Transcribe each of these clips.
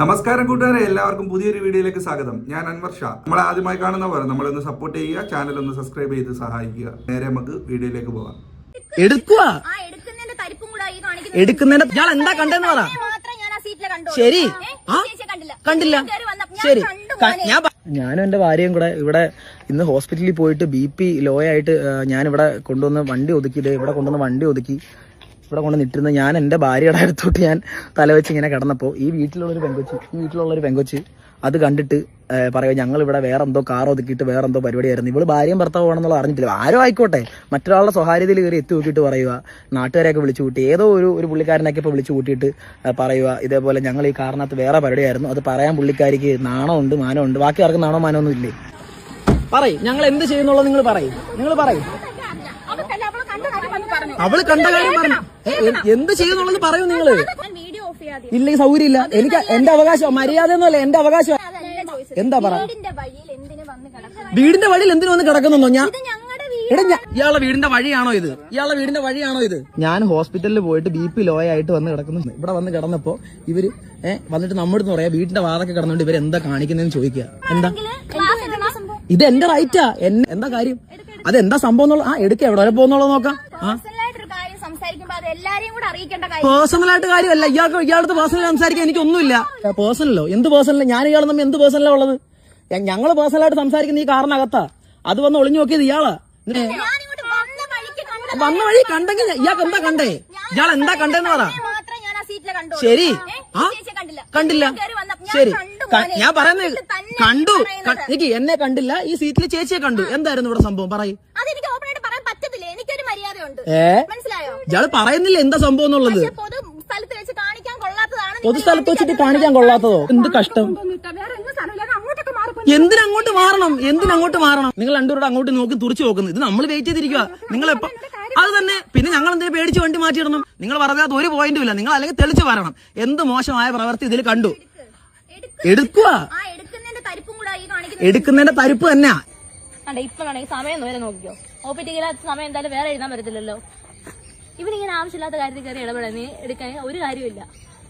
നമസ്കാരം കൂട്ടുകാരെ എല്ലാവർക്കും പുതിയൊരു വീഡിയോയിലേക്ക് സ്വാഗതം. ഞാൻ അൻവർ ഷാ. നമ്മൾ ആദ്യമായി കാണുന്നവർ നമ്മളൊന്ന് സപ്പോർട്ട് ചെയ്യുക ചാനൽ ഒന്ന് സബ്സ്ക്രൈബ് ചെയ്ത് സഹായിക്കുക. നേരെ നമുക്ക് വീഡിയോയിലേക്ക് പോകാം. എടുക്കുക ആ എടുക്കുന്നതിന്റെ ഇയാൾ എന്താ കണ്ടെന്ന് പറ. ഇതിനെ മാത്രം ഞാൻ ആ സീറ്റിലെ കണ്ടു ശരി. കണ്ടില്ല. ഞാൻ ഞാൻ ശരി. ഞാൻ ഞാനും എന്റെ ഭാര്യയും കൂടെ ഇവിടെ ഇന്ന് ഹോസ്പിറ്റലിൽ പോയിട്ട് ബി പി ലോ ആയിട്ട് ഞാൻ ഇവിടെ കൊണ്ടുവന്ന് വണ്ടി ഒതുക്കി ഇവിടെ കൊണ്ടുവന്ന് വണ്ടി ഒതുക്കി. ഇവിടെ കൊണ്ട് നിട്ടിരുന്ന ഞാൻ എന്റെ ഭാര്യയുടെ അടുത്തോട്ട് ഞാൻ തലവെച്ച് ഇങ്ങനെ കിടന്നപ്പോ ഈ വീട്ടിലുള്ളൊരു പെങ്കൊച്ച് ഈ വീട്ടിലുള്ളൊരു പെങ്കൊച്ച് അത് കണ്ടിട്ട് പറയുക ഞങ്ങൾ ഇവിടെ വേറെ എന്തോ കാർ ഒതുക്കിയിട്ട് വേറെ എന്തോ പരിപാടിയായിരുന്നു. ഇവൾ ഭാര്യയും ഭർത്താവ് ആണെന്നുള്ള അറിഞ്ഞിട്ടില്ല. ആരോ ആയിക്കോട്ടെ. മറ്റൊരാളുടെ സ്വകാര്യതയിൽ കയറി എത്തി നോക്കിയിട്ട് പറയുക നാട്ടുകാരെയൊക്കെ വിളിച്ചു കൂട്ടി. ഏതോ ഒരു ഒരു പുള്ളിക്കാരനൊക്കെ ഇപ്പോൾ വിളിച്ചു കൂട്ടിയിട്ട് പറയുക ഇതേപോലെ ഞങ്ങൾ ഈ കാറിനകത്ത് വേറെ പരിപാടിയായിരുന്നു. അത് പറയാൻ പുള്ളിക്കാരിക്ക് നാണമുണ്ട് മാനമുണ്ട്. ബാക്കി ആർക്കും നാണോ മാനമൊന്നും ഇല്ലേ? പറയും. ഞങ്ങൾ എന്ത് ചെയ്യുന്നുള്ളത് നിങ്ങൾ പറയും. നിങ്ങൾ പറയും. അവൾ കണ്ട കാര്യം പറഞ്ഞു. എന്ത് ചെയ്യുന്നുള്ളത് പറയൂ നിങ്ങൾ? ഞാൻ വീഡിയോ ഓഫ് ചെയ്യാതെ ഇല്ലെങ്കിൽ സൗകര്യം ഇല്ല എനിക്ക് എന്റെ അവകാശം മര്യാദ ഒന്നുമല്ല എന്റെ അവകാശം. എന്താ പറ? വീടിന്റെ വഴിയിൽ എന്തിനു വന്ന് കിടക്കുക വീടിന്റെ വഴിയിൽ എന്തിനു വന്ന് കിടക്കുന്നുണ്ടോ ഞാൻ ഇയാളെ വീടിന്റെ വഴിയാണോ ഇത്? ഇയാളെ വീടിന്റെ വഴിയാണോ ഇത്? ഞാൻ ഹോസ്പിറ്റലിൽ പോയിട്ട് ബി പി ലോ ആയിട്ട് വന്ന് കിടക്കുന്നു. ഇവിടെ വന്ന് കിടന്നപ്പോ ഇവർ ഏഹ് വന്നിട്ട് നമ്മുടെ പറയാ വീടിന്റെ വാതൊക്കെ കിടന്നുകൊണ്ട് ഇവർ എന്താ കാണിക്കുന്നതെന്ന് ചോദിക്കുക എന്താ? ഇത് എന്റെ റൈറ്റാ എന്നെ എന്താ കാര്യം? അതെന്താ സംഭവം എന്നുള്ള ആ എടുക്ക എവിടെ വരെ പോകുന്നുള്ളത് നോക്കാം. ആ പേഴ്സണലായിട്ടൊരു കാര്യം സംസാരിക്കുമ്പോ അത് എല്ലാരെയും കൂടെ അറിയിക്കേണ്ട കാര്യം. പേഴ്സണൽ ആയിട്ട് കാര്യമല്ല. ഇയാൾക്ക് ഇയാളടുത്ത് പേഴ്സണൽ സംസാരിക്കാൻ എനിക്കൊന്നുമില്ല. പേഴ്സണലോ എന്ത് പേഴ്സണലോ ഞാൻ ഇയാൾ തമ്മിൽ എന്ത് പേഴ്സണലോ ഉള്ളത് ഞങ്ങൾ പേഴ്സണലായിട്ട് സംസാരിക്കുന്ന ഈ കാറിനകത്താ. അത് വന്ന് ഒളിഞ്ഞു നോക്കിയത് ഇയാളാ. വന്ന വഴിക്ക് കണ്ട വന്ന വഴി കണ്ടെങ്കിൽ ഇയാൾക്ക് എന്താ കണ്ടേ? ഇയാൾ എന്താ കണ്ടെന്ന് പറ. ഇതിനെ ഞാൻ ആ സീറ്റിലെ കണ്ടു ശരി. ആ? ചേച്ചിയെ കണ്ടില്ല. ശരി. കണ്ടു ഞാൻ പറയുന്നത് കണ്ടു. എനിക്ക് എന്നെ കണ്ടില്ല. ഈ സീറ്റിൽ ചേച്ചിയെ കണ്ടു. എന്തായിരുന്നു ഇവിടെ സംഭവം? പറയും അതെനിക്ക് ഓപ്പൺ ആയിട്ട് പറയാൻ പറ്റത്തില്ല എനിക്കൊരു മര്യാദയുണ്ട് ഏ? ഇയാൾ പറയുന്നില്ല എന്താ സംഭവം എന്നുള്ളത്. പൊതുസ്ഥലത്ത് വെച്ചിട്ട് കാണിക്കാൻ കൊള്ളാത്തതോ? എന്ത് കഷ്ടം? വേറെ എങ്ങും സ്ഥലമില്ല അങ്ങോട്ടൊക്കെ മാറിപ്പോ എന്തിനങ്ങോട്ട് മാറണം? എന്തിനങ്ങോട്ട് മാറണം? നിങ്ങൾ രണ്ടുപേരുടെ അങ്ങോട്ട് നോക്കി തുറച്ചു നോക്കുന്നത് ഇത് നമ്മൾ വെയിറ്റ് ചെയ്തിരിക്കുക നിങ്ങൾ എപ്പോ അത് തന്നെ. പിന്നെ ഞങ്ങൾ എന്തെങ്കിലും പേടിച്ച് വണ്ടി മാറ്റിയിടണം നിങ്ങൾ പറഞ്ഞാൽ ഒരു പോയിന്റും ഇല്ല. നിങ്ങൾ അല്ലെങ്കിൽ തെളിച്ചു വരണം. എന്ത് മോശമായ പ്രവൃത്തി ഇതിൽ കണ്ടു? എടുക്കുക ആ എടുക്കുന്നതിന്റെ തരിപ്പും കൂടെ ഈ എടുക്കുന്നതിന്റെ തരിപ്പ് തന്നെയാ. കണ്ടേ ഇപ്പൊ വേണമെങ്കിൽ സമയം നേരെ നോക്കിയോ ഒ പി ടിക്കലാത്ത സമയം എന്തായാലും വേറെ എഴുതാൻ പറ്റത്തില്ലല്ലോ. ഇവനിങ്ങനെ ആവശ്യമില്ലാത്ത കാര്യത്തിൽ കയറി ഇടപെടാൻ നീ എടുക്കാൻ ഒരു കാര്യമില്ല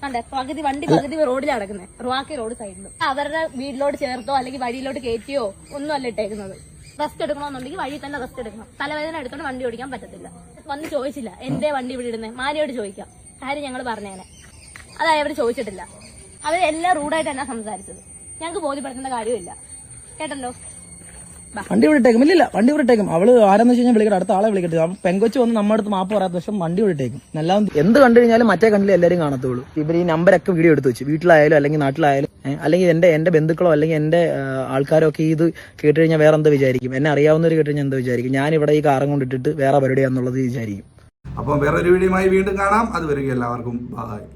കണ്ടേ പകുതി വണ്ടി പകുതി റോഡിലാണ് കിടക്കുന്നത് റുവാക്കി റോഡ് സൈഡിലും അവരുടെ വീട്ടിലോട്ട് ചേർത്തോ അല്ലെങ്കിൽ വഴിയിലോട്ട് കയറ്റിയോ ഒന്നും അല്ല ഇട്ടേക്കുന്നത്. റെസ്റ്റ് എടുക്കണമെന്നുണ്ടെങ്കിൽ വഴി തന്നെ റെസ്റ്റ് എടുക്കണം. തലവേദന എടുത്തോണ്ട് വണ്ടി ഓടിക്കാൻ പറ്റത്തില്ല. വന്ന് ചോദിച്ചില്ല എന്തേ വണ്ടി ഇവിടെ ഇടുന്നത് മാലിയോട് ചോദിക്കാം. കാര്യം ഞങ്ങൾ പറഞ്ഞേനെ. അതായത് അവർ ചോദിച്ചിട്ടില്ല. അവർ എല്ലാം റൂഡായിട്ട് തന്നെ സംസാരിച്ചത്. ഞങ്ങൾക്ക് ബോധ്യപ്പെടുത്തേണ്ട കാര്യമില്ല. കേട്ടല്ലോ? വണ്ടി വിട്ടേക്കും ഇല്ലില്ല വണ്ടി വിട്ടേക്കും അവൾ ആരെന്ന് വെച്ച് കഴിഞ്ഞാൽ വിളിക്കട്ടെ അടുത്ത ആളെ വിളിക്കട്ടെ. അവൻ പെങ്കൊച്ച് വന്ന് നമ്മുടെ അടുത്ത് മാപ്പ് പറയാത്ത പക്ഷേ വണ്ടി വിട്ടേക്കും എല്ലാം എന്ത് കണ്ടു കഴിഞ്ഞാലും മറ്റേ കണ്ടിൽ എല്ലാവരും കാണത്തുള്ളൂ. ഇവർ ഈ നമ്പരൊക്കെ വീഡിയോ എടുത്ത് വെച്ച്. വീട്ടിലായാലും അല്ലെങ്കിൽ നാട്ടിലായാലും അല്ലെങ്കിൽ എന്റെ എന്റെ ബന്ധുക്കളോ അല്ലെങ്കിൽ എന്റെ ആ, ആൾക്കാരോ ഒക്കെ ഇത് കേട്ട് കഴിഞ്ഞാൽ വേറെ എന്താ വിചാരിക്കും? എന്നെ അറിയാവുന്നവർ കേട്ട് കഴിഞ്ഞാൽ എന്താ വിചാരിക്കും? ഞാൻ ഇവിടെ ഈ കാറും കൊണ്ടിട്ടിട്ട് വേറെ പരിപാടിയാന്നുള്ളത് വിചാരിക്കും. അപ്പം വേറൊരു വീഡിയോയുമായി വീണ്ടും കാണാം. അതുവരെ എല്ലാവർക്കും ബായ്